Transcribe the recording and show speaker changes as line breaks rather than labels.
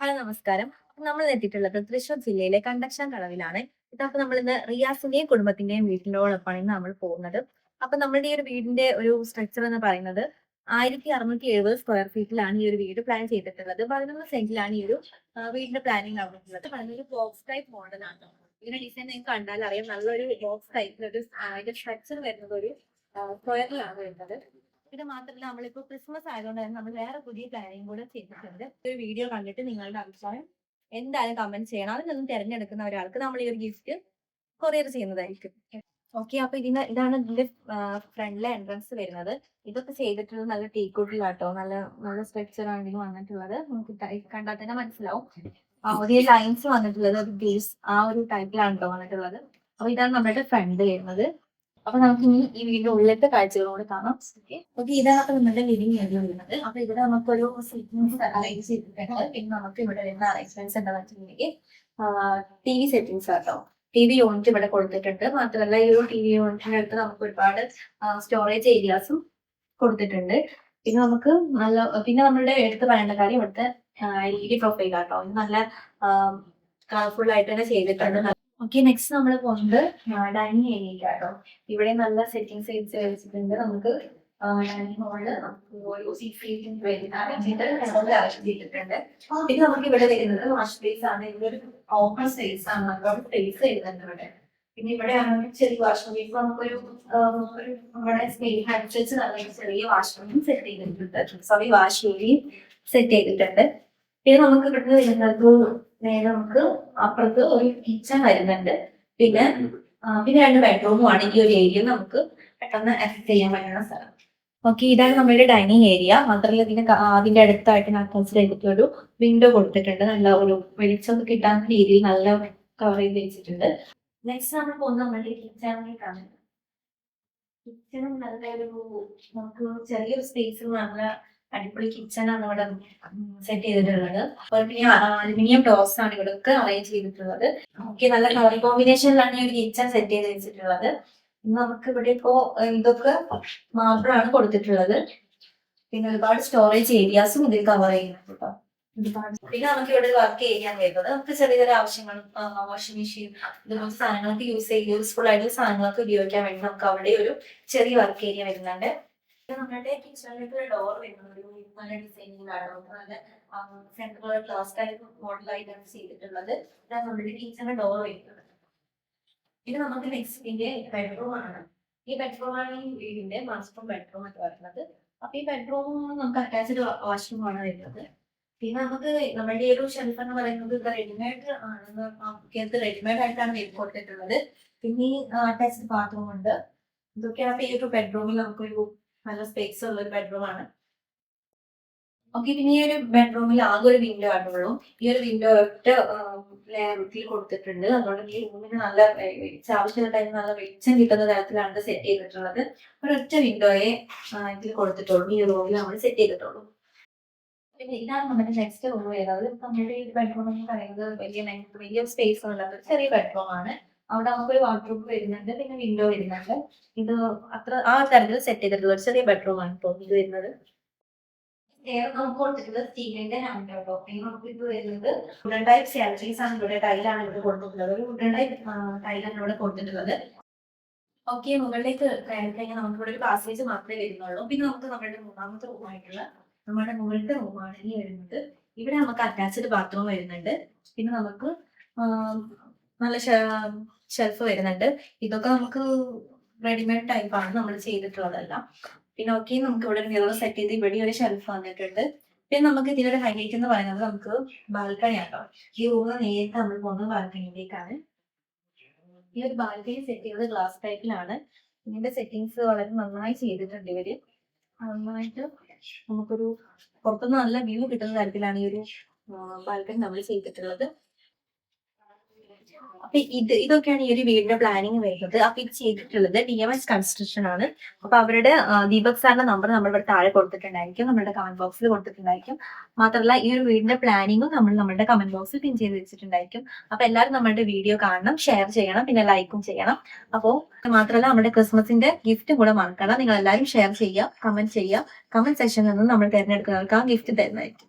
Hello നമസ്കാരം. നമ്മൾ എത്തിയിട്ടുള്ളത് തൃശൂർ ജില്ലയിലെ കണ്ടക്ഷൻ കടവിലാണ്. ഇതപ്പോ നമ്മൾ ഇന്ന് റിയാസിന്റെയും കുടുംബത്തിന്റെയും വീട്ടിലോടൊപ്പമാണ് ഇന്ന് നമ്മൾ പോകുന്നത്. അപ്പൊ നമ്മളുടെ ഈ ഒരു വീടിന്റെ ഒരു സ്ട്രക്ചർ എന്ന് പറയുന്നത് ആയിരത്തി അറുന്നൂറ്റി എഴുപത് സ്ക്വയർ ഫീറ്റിലാണ് ഈ ഒരു വീട് പ്ലാൻ ചെയ്തിട്ടുള്ളത്. പതിനൊന്ന് സെന്റിലാണ് ഈ ഒരു വീടിന്റെ പ്ലാനിങ് നടന്നിട്ടുള്ളത് പതിനൊരു ബോക്സ് ടൈപ്പ് മോഡലാണ് ഇതിന്റെ ഡിസൈൻ നിങ്ങൾക്ക് കണ്ടാൽ അറിയാം. നല്ലൊരു ബോക്സ് ആ, ഇതിന്റെ സ്ട്രക്ചർ വരുന്നത് ഒരു സ്ക്വയറിലാണ് വരുന്നത്. ഇത് മാത്രമല്ല നമ്മളിപ്പോ ക്രിസ്മസ് ആയതുകൊണ്ട് തന്നെ നമ്മൾ വേറെ പുതിയ പ്ലാനിങ് കൂടെ ചെയ്തിട്ടുണ്ട്. ഒരു വീഡിയോ കണ്ടിട്ട് നിങ്ങളുടെ അഭിപ്രായം എന്തായാലും കമന്റ് ചെയ്യണം. അതിൽ നിന്നും തിരഞ്ഞെടുക്കുന്ന ഒരാൾക്ക് നമ്മൾ ഈ ഒരു ഗിഫ്റ്റ് കൊറിയർ ചെയ്യുന്നതായിരിക്കും. ഓക്കെ അപ്പൊ ഇതിന് ഇതാണ് ഇതിന്റെ ഫ്രണ്ടിലെ എൻട്രൻസ് വരുന്നത്. ഇതൊക്കെ ചെയ്തിട്ടുള്ളത് നല്ല ടീ ടീക്കൂട്ടിലാട്ടോ നല്ല നല്ല സ്ട്രക്ചർ ആണെങ്കിലും വന്നിട്ടുള്ളത്. നമുക്ക് കണ്ടാൽ തന്നെ മനസ്സിലാവും. പുതിയ ലൈൻസ് വന്നിട്ടുള്ളത് ഒരു ബേസ് ആ ഒരു ടൈപ്പിലാണ് കേട്ടോ വന്നിട്ടുള്ളത്. അപ്പൊ ഇതാണ് നമ്മുടെ ഫ്രണ്ട് വരുന്നത്. അപ്പൊ നമുക്ക് ഇനി ഈ വീടിന്റെ ഉള്ളിലത്തെ കാഴ്ചകളോട് കാണാം. ഓക്കെ ഇതാണ് അപ്പൊ നമ്മുടെ ലിവിംഗ് ഏരിയ വരുന്നത് അപ്പൊ ഇവിടെ നമുക്കൊരു സെറ്റിംഗ്സ് അറേഞ്ച് ചെയ്തിട്ടുണ്ട്. പിന്നെ നമുക്ക് ഇവിടെ വരുന്ന അറേഞ്ച്മെന്റ്സ് എന്താണെന്ന് വെച്ചിട്ടുണ്ടെങ്കിൽ T V settings auto T V unit ഇവിടെ കൊടുത്തിട്ടുണ്ട്. മാത്രമല്ല ഈ ഒരു ടി വി യൂണിറ്റിന്റെ അടുത്ത് നമുക്ക് ഒരുപാട് സ്റ്റോറേജ് ഏരിയാസും കൊടുത്തിട്ടുണ്ട്. പിന്നെ നമുക്ക് നല്ല പിന്നെ നമ്മളുടെ എടുത്ത് പറയേണ്ട കാര്യം ഇവിടുത്തെ എൽ ഇ ഡി പ്രൊഫൈൽ ആട്ടോ നല്ല കളർഫുൾ ആയിട്ട് തന്നെ ചെയ്തിട്ടുണ്ട്. ഓക്കെ നെക്സ്റ്റ് നമ്മൾ പോകുന്നത് ഡൈനിങ് കേട്ടോ. ഇവിടെ നല്ല സെറ്റിംഗ് സെറ്റിംഗ്സ് വെച്ചിട്ടുണ്ട് നമുക്ക്. ഡൈനിങ് ഹോളിൽ നമുക്ക് പിന്നെ നമുക്ക് ഇവിടെ വരുന്നത് വാഷ് സ്പേസ് ആണ്. ഒരു ഓപ്പൺ സ്പേസ് ആണ്. നമുക്ക് സ്പേസ് വരുന്നുണ്ട് ഇവിടെ. പിന്നെ ഇവിടെ ആണെങ്കിൽ ചെറിയ വാഷ് റൂം നമുക്കൊരു ഒരു നമ്മുടെ സ്പേസ് അനുസരിച്ച് നല്ല ചെറിയ വാഷ് റൂമും സെറ്റ് ചെയ്തിട്ടുണ്ട്. സോറി വാഷ് ഏരിയയും സെറ്റ് ചെയ്തിട്ടുണ്ട്. പിന്നെ നമുക്ക് ഇവിടുന്ന് വരുന്നത് നേരെ നമുക്ക് അപ്പുറത്ത് ഒരു കിച്ചൺ വരുന്നുണ്ട്. പിന്നെ പിന്നെ രണ്ട് ബെഡ്റൂമുമാണ് ഈ ഒരു ഏരിയ നമുക്ക് പെട്ടെന്ന് അക്സസ് ചെയ്യാൻ പറ്റുന്ന സ്ഥലം. ഓക്കെ ഇതാണ് നമ്മുടെ ഡൈനിങ് ഏരിയ മാത്രമല്ല ഇതിന് അതിന്റെ അടുത്തായിട്ട് അറ്റാച്ച് ചെയ്തിട്ട് ഒരു വിൻഡോ കൊടുത്തിട്ടുണ്ട്. നല്ല ഒരു വെളിച്ചം കിട്ടാൻ രീതിയിൽ നല്ല കവർ ചെയ്ത് വെച്ചിട്ടുണ്ട്. നെക്സ്റ്റ് നമ്മൾ പോകുന്നത് നമ്മളുടെ കിച്ചണിലേക്കാണ് കിച്ചണും നല്ല ഒരു നമുക്ക് ചെറിയൊരു സ്പേസിൽ നല്ല അടിപൊളി കിച്ചണാണ് ഇവിടെ സെറ്റ് ചെയ്തിട്ടുള്ളത്. പിന്നെ അലുമിനിയം ഡോസ് ആണ് ഇവിടെയൊക്കെ അറേഞ്ച് ചെയ്തിട്ടുള്ളത്. ഓക്കെ നല്ല കളർ കോമ്പിനേഷനിലാണ് ഈ ഒരു കിച്ചൺ സെറ്റ് ചെയ്ത് വെച്ചിട്ടുള്ളത്. നമുക്ക് ഇവിടെ ഇപ്പോ ഇതൊക്കെ മാർബിളാണ് കൊടുത്തിട്ടുള്ളത്. പിന്നെ ഒരുപാട് സ്റ്റോറേജ് ഏരിയാസും ഇതിൽ കവർ ചെയ്യുന്നുണ്ട് കേട്ടോ പിന്നെ നമുക്ക് ഇവിടെ വർക്ക് ചെയ്യാൻ വരുന്നത്. നമുക്ക് ചെറിയ ചെറിയ ആവശ്യങ്ങൾ വാഷിംഗ് മെഷീൻ ഇതുപോലത്തെ സാധനങ്ങൾക്ക് യൂസ് ചെയ്ത് യൂസ്ഫുൾ ആയിട്ടുള്ള സാധനങ്ങളൊക്കെ ഉപയോഗിക്കാൻ വേണ്ടി നമുക്ക് അവിടെ ഒരു ചെറിയ വർക്ക് ഏരിയ വരുന്നുണ്ട്. നമ്മുടെ കിച്ചണിലേക്കുള്ള ഡോർ വരുന്നത് ഒരു നല്ല ഡിസൈനിങ്ങിലാണ് നല്ല സെൻട്രൽ ഗ്ലാസ് ടൈപ്പ് മോഡലായിട്ടാണ് ചെയ്തിട്ടുള്ളത്. ഇതാണ് നമ്മുടെ കിച്ചണിന്റെ ഡോർ വരുന്നത്. ഇത് നമുക്ക് നെക്സ്റ്റിന്റെ ബെഡ്റൂം ആണ്. ഈ ബെഡ്റൂം ആണ് ഈ വീടിന്റെ മാസ്റ്റർ ബെഡ്റൂം എന്ന് പറയുന്നത്. അപ്പൊ ഈ ബെഡ്റൂം നമുക്ക് അറ്റാച്ച്ഡ് വാഷ്റൂം ആണ് വരുന്നത്. പിന്നെ നമുക്ക് നമ്മുടെ ഒരു ഷെൽഫ് എന്ന് പറയുന്നത് ഇത് റെഡിമെയ്ഡ് ആണെന്ന് നമുക്ക് റെഡിമെയ്ഡ് ആയിട്ടാണ് വരും കൊടുത്തിട്ടുള്ളത്. പിന്നെ അറ്റാച്ച്ഡ് ബാത്റൂം ഉണ്ട്. ഇതൊക്കെയാണ് ഈ ഒരു ബെഡ്റൂമിൽ നമുക്കൊരു നല്ല സ്പേസ് ഉള്ള ഒരു ബെഡ്റൂം ആണ്. ഓക്കെ പിന്നെ ഈ ഒരു ബെഡ്റൂമിൽ ആകെ ഒരു വിൻഡോ ആണുള്ളൂ ഈ ഒരു വിൻഡോ ഒറ്റ ലെയറിൽ കൊടുത്തിട്ടുണ്ട്. അതുകൊണ്ട് ഈ റൂമിന് നല്ല ആവശ്യമുള്ള ടൈമിൽ നല്ല വെളിച്ചം കിട്ടുന്ന തരത്തിലാണ് സെറ്റ് ചെയ്തിട്ടുള്ളത്. ഒരൊറ്റ വിൻഡോയെ ഇതിൽ കൊടുത്തിട്ടുള്ളൂ. ഈ റൂമിൽ നമ്മൾ സെറ്റ് ചെയ്തിട്ടുള്ളൂ. പിന്നെ ഇതാണ് നമ്മുടെ നെക്സ്റ്റ് റൂം വരുന്നത്. നമ്മുടെ ഈ ബെഡ്റൂം എന്ന് പറയുന്നത് വലിയ വലിയ സ്പേസ് ഉള്ളത് ചെറിയ ബെഡ്റൂം ആണ്. അവിടെ നമുക്കൊരു വാർഡ്രോബ് വരുന്നുണ്ട് പിന്നെ വിൻഡോ വരുന്നുണ്ട്. ഇത് അത്ര ആ തരത്തിൽ സെറ്റ് ചെയ്തിട്ടുള്ള ഒരു ചെറിയ ബെഡ്റൂം ആണ് ഇപ്പോൾ ഇത് വരുന്നത്. നമുക്ക് കൊടുത്തിട്ടുള്ളത് സ്റ്റീലിന്റെ ഹാൻഡ് കേട്ടോ നമുക്ക് ഇത് വരുന്നത് വുഡൻ ടൈപ്പ് സാലറീസ് ആണ് ഇവിടെ ടൈലാണ് ഇവിടെ കൊടുത്തിട്ടുള്ളത്. ഒരു വുഡൻ ടൈപ്പ് ടൈലാണ് ഇവിടെ കൊടുത്തിട്ടുള്ളത്. ഓക്കെ മുകളിലേക്ക് കയറി കഴിഞ്ഞാൽ നമുക്ക് ഇവിടെ ഒരു പാസേജ് മാത്രമേ വരുന്നുള്ളൂ. പിന്നെ നമുക്ക് നമ്മുടെ മൂന്നാമത്തെ റൂമായിട്ടുള്ള നമ്മുടെ മുകളിലത്തെ റൂമാണ് ഈ വരുന്നത്. ഇവിടെ നമുക്ക് അറ്റാച്ച്ഡ് ബാത്റൂം വരുന്നുണ്ട്. പിന്നെ നമുക്ക് നല്ല ഷെൽഫ് വരുന്നുണ്ട്. ഇതൊക്കെ നമുക്ക് റെഡിമെയ്ഡ് ടൈപ്പ് ആണ് നമ്മൾ ചെയ്തിട്ടുള്ളതല്ല. പിന്നെ ഓക്കെ നമുക്ക് ഇവിടെ ഒരു മിറർ സെറ്റ് ചെയ്ത് ഇവിടെ ഒരു ഷെൽഫ് വന്നിട്ടുണ്ട്. പിന്നെ നമുക്ക് ഇതിനൊരു ഹൈലൈറ്റ് എന്ന് പറയുന്നത് നമുക്ക് ബാൽക്കണി ആട്ടോ. ഈ റൂമ് നേരിട്ട് നമ്മൾ പോകുന്നത് ബാൽക്കണിയിലേക്കാണ് ഈ ഒരു ബാൽക്കണി സെറ്റ് ചെയ്തത് ഗ്ലാസ് ടൈപ്പിലാണ് ഇതിന്റെ സെറ്റിങ്സ് വളരെ നന്നായി ചെയ്തിട്ടുണ്ട് ഇവർ. നന്നായിട്ട് നമുക്കൊരു പുറത്തുനിന്ന് നല്ല വ്യൂ കിട്ടുന്ന തരത്തിലാണ് ഈ ഒരു ബാൽക്കണി നമ്മൾ ചെയ്തിട്ടുള്ളത്. അപ്പൊ ഇത് ഇതൊക്കെയാണ് ഈ ഒരു വീടിന്റെ പ്ലാനിങ് വരുന്നത്. അപ്പൊ ഇത് ചെയ്തിട്ടുള്ളത് ഡി എം എസ് കൺസ്ട്രക്ഷൻ ആണ്. അപ്പൊ അവരുടെ ദീപക് സാറിന്റെ നമ്പർ നമ്മൾ ഇവിടെ താഴെ കൊടുത്തിട്ടുണ്ടായിരിക്കും. നമ്മുടെ കമന്റ് ബോക്സിൽ കൊടുത്തിട്ടുണ്ടായിരിക്കും. മാത്രമല്ല ഈ ഒരു വീടിന്റെ പ്ലാനിങ്ങും നമ്മൾ നമ്മുടെ കമന്റ് ബോക്സിൽ പിൻ ചെയ്ത് വെച്ചിട്ടുണ്ടായിരിക്കും. അപ്പൊ എല്ലാവരും നമ്മുടെ വീഡിയോ കാണണം ഷെയർ ചെയ്യണം പിന്നെ ലൈക്കും ചെയ്യണം. അപ്പോൾ മാത്രമല്ല നമ്മുടെ ക്രിസ്മസിന്റെ ഗിഫ്റ്റും കൂടെ മറക്കണം. നിങ്ങൾ എല്ലാവരും ഷെയർ ചെയ്യുക കമന്റ് ചെയ്യുക. കമന്റ് സെക്ഷനിൽ നിന്ന് നമ്മൾ തിരഞ്ഞെടുക്കുന്നവർക്ക് ആ ഗിഫ്റ്റ് തരുന്നതായിരിക്കും.